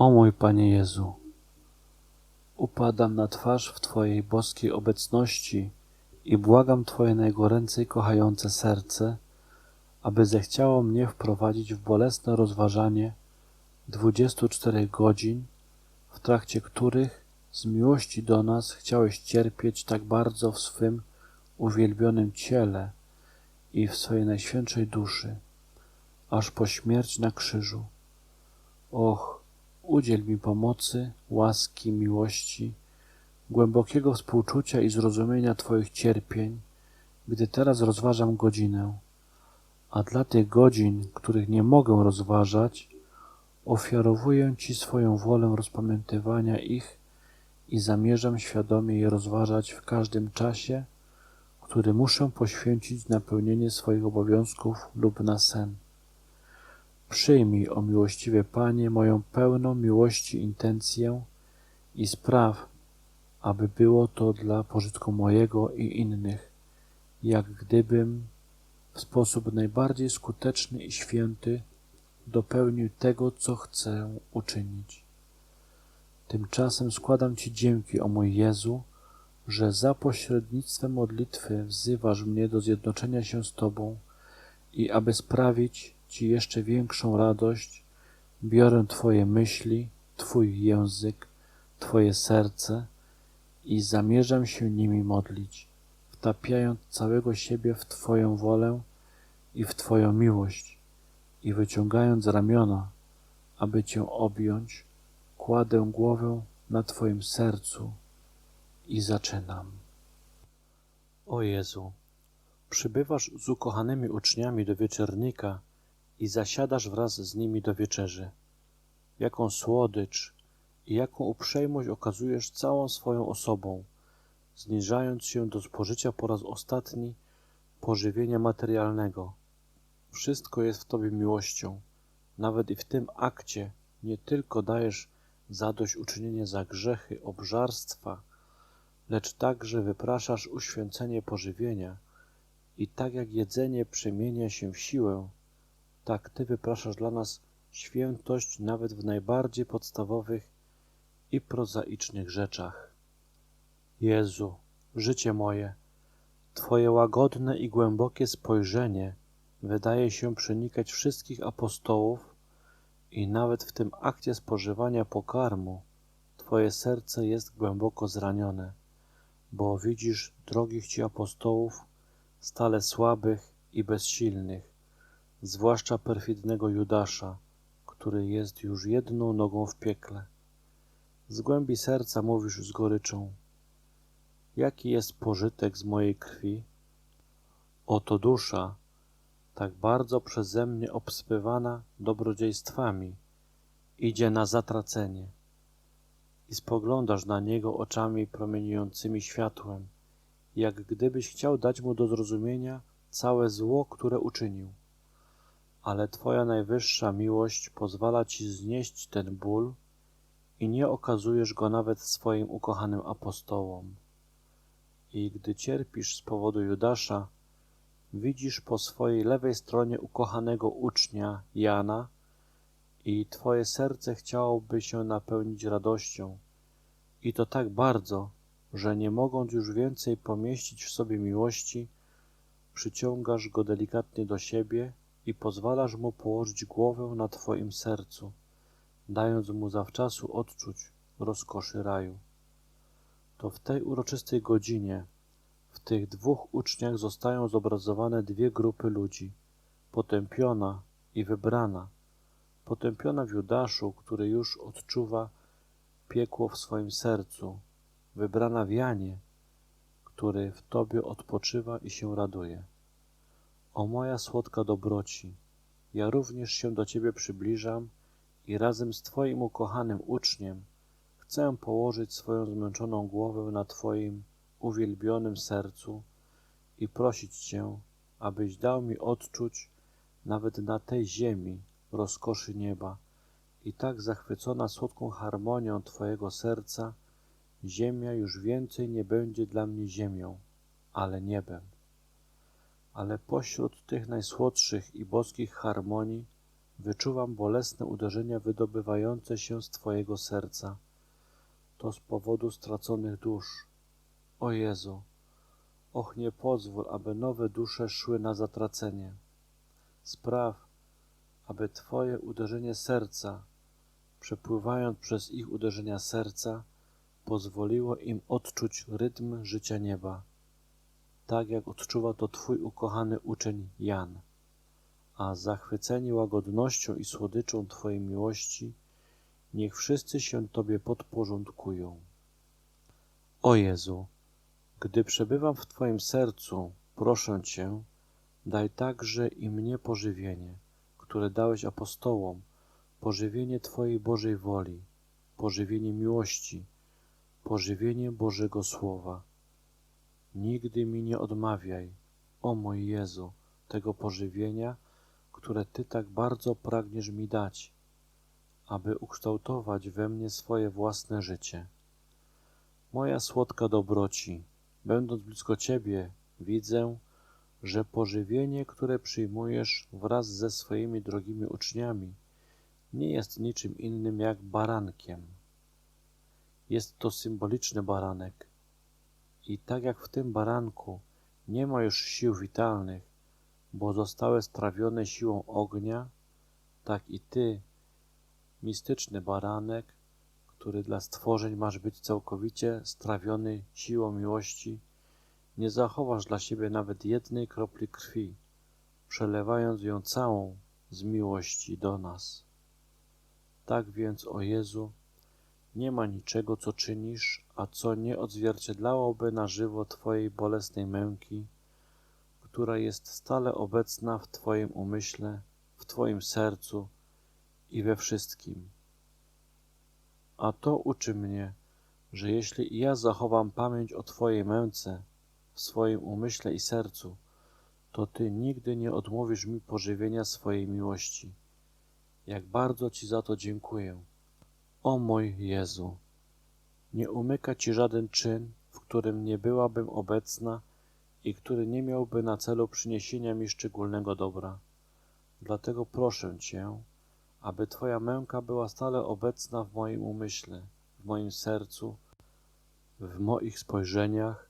O mój Panie Jezu, upadam na twarz w Twojej boskiej obecności i błagam Twoje najgoręcej kochające serce, aby zechciało mnie wprowadzić w bolesne rozważanie 24 godzin, w trakcie których z miłości do nas chciałeś cierpieć tak bardzo w swym uwielbionym ciele i w swojej najświętszej duszy, aż po śmierć na krzyżu. Och, udziel mi pomocy, łaski, miłości, głębokiego współczucia i zrozumienia Twoich cierpień, gdy teraz rozważam godzinę. A dla tych godzin, których nie mogę rozważać, ofiarowuję Ci swoją wolę rozpamiętywania ich i zamierzam świadomie je rozważać w każdym czasie, który muszę poświęcić na pełnienie swoich obowiązków lub na sen. Przyjmij, o miłościwy Panie, moją pełną miłości intencję i spraw, aby było to dla pożytku mojego i innych, jak gdybym w sposób najbardziej skuteczny i święty dopełnił tego, co chcę uczynić. Tymczasem składam Ci dzięki, o mój Jezu, że za pośrednictwem modlitwy wzywasz mnie do zjednoczenia się z Tobą i aby sprawić Ci jeszcze większą radość, biorę Twoje myśli, Twój język, Twoje serce i zamierzam się nimi modlić, wtapiając całego siebie w Twoją wolę i w Twoją miłość i wyciągając ramiona, aby Cię objąć, kładę głowę na Twoim sercu i zaczynam. O Jezu, przybywasz z ukochanymi uczniami do wieczernika i zasiadasz wraz z nimi do wieczerzy. Jaką słodycz i jaką uprzejmość okazujesz całą swoją osobą, zniżając się do spożycia po raz ostatni pożywienia materialnego. Wszystko jest w Tobie miłością. Nawet i w tym akcie nie tylko dajesz zadośćuczynienie za grzechy obżarstwa, lecz także wypraszasz uświęcenie pożywienia i tak jak jedzenie przemienia się w siłę, tak Ty wypraszasz dla nas świętość nawet w najbardziej podstawowych i prozaicznych rzeczach. Jezu, życie moje, Twoje łagodne i głębokie spojrzenie wydaje się przenikać wszystkich apostołów i nawet w tym akcie spożywania pokarmu Twoje serce jest głęboko zranione, bo widzisz drogich Ci apostołów, stale słabych i bezsilnych, zwłaszcza perfidnego Judasza, który jest już jedną nogą w piekle. Z głębi serca mówisz z goryczą: Jaki jest pożytek z mojej krwi? Oto dusza, tak bardzo przeze mnie obsypywana dobrodziejstwami, idzie na zatracenie. I spoglądasz na niego oczami promieniującymi światłem, jak gdybyś chciał dać mu do zrozumienia całe zło, które uczynił. Ale Twoja najwyższa miłość pozwala Ci znieść ten ból i nie okazujesz go nawet swoim ukochanym apostołom. I gdy cierpisz z powodu Judasza, widzisz po swojej lewej stronie ukochanego ucznia Jana i Twoje serce chciałoby się napełnić radością. I to tak bardzo, że nie mogąc już więcej pomieścić w sobie miłości, przyciągasz go delikatnie do siebie i pozwalasz mu położyć głowę na Twoim sercu, dając mu zawczasu odczuć rozkoszy raju. To w tej uroczystej godzinie w tych dwóch uczniach zostają zobrazowane dwie grupy ludzi, potępiona i wybrana. Potępiona w Judaszu, który już odczuwa piekło w swoim sercu, wybrana w Janie, który w Tobie odpoczywa i się raduje. O moja słodka dobroci, ja również się do Ciebie przybliżam i razem z Twoim ukochanym uczniem chcę położyć swoją zmęczoną głowę na Twoim uwielbionym sercu i prosić Cię, abyś dał mi odczuć nawet na tej ziemi rozkoszy nieba i tak zachwycona słodką harmonią Twojego serca, ziemia już więcej nie będzie dla mnie ziemią, ale niebem. Ale pośród tych najsłodszych i boskich harmonii wyczuwam bolesne uderzenia wydobywające się z Twojego serca. To z powodu straconych dusz. O Jezu, och nie pozwól, aby nowe dusze szły na zatracenie. Spraw, aby Twoje uderzenie serca, przepływając przez ich uderzenia serca, pozwoliło im odczuć rytm życia nieba, tak jak odczuwa to Twój ukochany uczeń Jan. A zachwyceni łagodnością i słodyczą Twojej miłości, niech wszyscy się Tobie podporządkują. O Jezu, gdy przebywam w Twoim sercu, proszę Cię, daj także i mnie pożywienie, które dałeś apostołom, pożywienie Twojej Bożej woli, pożywienie miłości, pożywienie Bożego Słowa. Nigdy mi nie odmawiaj, o mój Jezu, tego pożywienia, które Ty tak bardzo pragniesz mi dać, aby ukształtować we mnie swoje własne życie. Moja słodka dobroci, będąc blisko Ciebie, widzę, że pożywienie, które przyjmujesz wraz ze swoimi drogimi uczniami, nie jest niczym innym jak barankiem. Jest to symboliczny baranek. I tak jak w tym baranku nie ma już sił witalnych, bo zostały strawione siłą ognia, tak i Ty, mistyczny baranek, który dla stworzeń masz być całkowicie strawiony siłą miłości, nie zachowasz dla siebie nawet jednej kropli krwi, przelewając ją całą z miłości do nas. Tak więc, o Jezu, nie ma niczego, co czynisz, a co nie odzwierciedlałoby na żywo Twojej bolesnej męki, która jest stale obecna w Twoim umyśle, w Twoim sercu i we wszystkim. A to uczy mnie, że jeśli ja zachowam pamięć o Twojej męce w swoim umyśle i sercu, to Ty nigdy nie odmówisz mi pożywienia swojej miłości. Jak bardzo Ci za to dziękuję. O mój Jezu, nie umyka Ci żaden czyn, w którym nie byłabym obecna i który nie miałby na celu przyniesienia mi szczególnego dobra. Dlatego proszę Cię, aby Twoja męka była stale obecna w moim umyśle, w moim sercu, w moich spojrzeniach,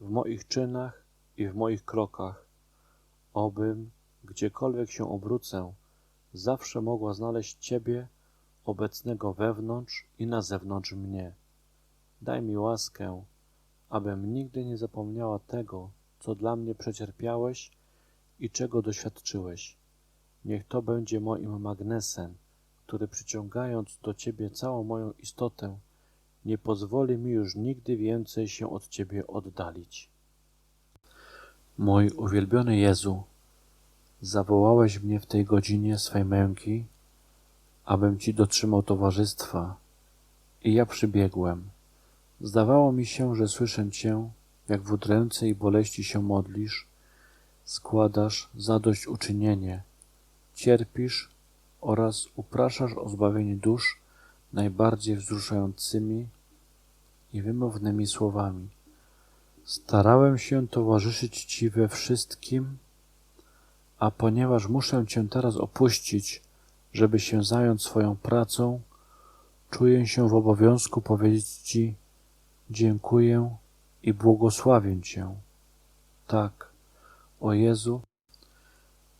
w moich czynach i w moich krokach, obym, gdziekolwiek się obrócę, zawsze mogła znaleźć Ciebie, obecnego wewnątrz i na zewnątrz mnie. Daj mi łaskę, abym nigdy nie zapomniała tego, co dla mnie przecierpiałeś i czego doświadczyłeś. Niech to będzie moim magnesem, który przyciągając do Ciebie całą moją istotę, nie pozwoli mi już nigdy więcej się od Ciebie oddalić. Mój uwielbiony Jezu, zawołałeś mnie w tej godzinie swej męki, abym Ci dotrzymał towarzystwa i ja przybiegłem. Zdawało mi się, że słyszę Cię, jak w udręce i boleści się modlisz, składasz zadośćuczynienie, cierpisz oraz upraszasz o zbawienie dusz najbardziej wzruszającymi i wymownymi słowami. Starałem się towarzyszyć Ci we wszystkim, a ponieważ muszę Cię teraz opuścić, żeby się zająć swoją pracą, czuję się w obowiązku powiedzieć Ci dziękuję i błogosławię Cię. Tak, o Jezu,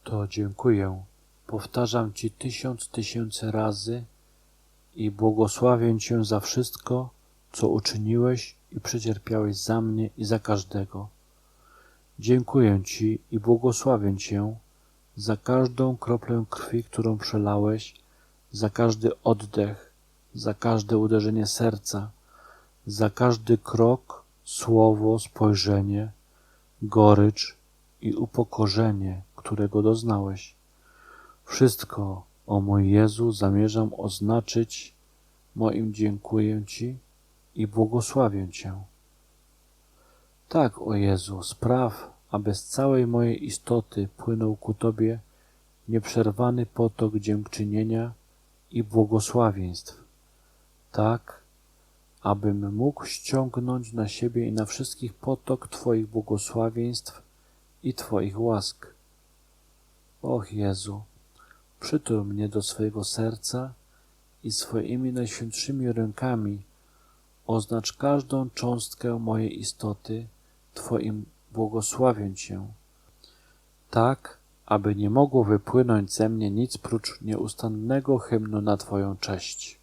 to dziękuję. Powtarzam Ci tysiąc tysięcy razy i błogosławię Cię za wszystko, co uczyniłeś i przecierpiałeś za mnie i za każdego. Dziękuję Ci i błogosławię Cię za każdą kroplę krwi, którą przelałeś, za każdy oddech, za każde uderzenie serca, za każdy krok, słowo, spojrzenie, gorycz i upokorzenie, którego doznałeś. Wszystko, o mój Jezu, zamierzam oznaczyć moim dziękuję Ci i błogosławię Cię. Tak, o Jezu, spraw, aby z całej mojej istoty płynął ku Tobie nieprzerwany potok dziękczynienia i błogosławieństw, tak, abym mógł ściągnąć na siebie i na wszystkich potok Twoich błogosławieństw i Twoich łask. Och Jezu, Przytul mnie do swojego serca i swoimi najświętszymi rękami oznacz każdą cząstkę mojej istoty Twoim błogosławię Cię, tak, aby nie mogło wypłynąć ze mnie nic prócz nieustannego hymnu na Twoją cześć.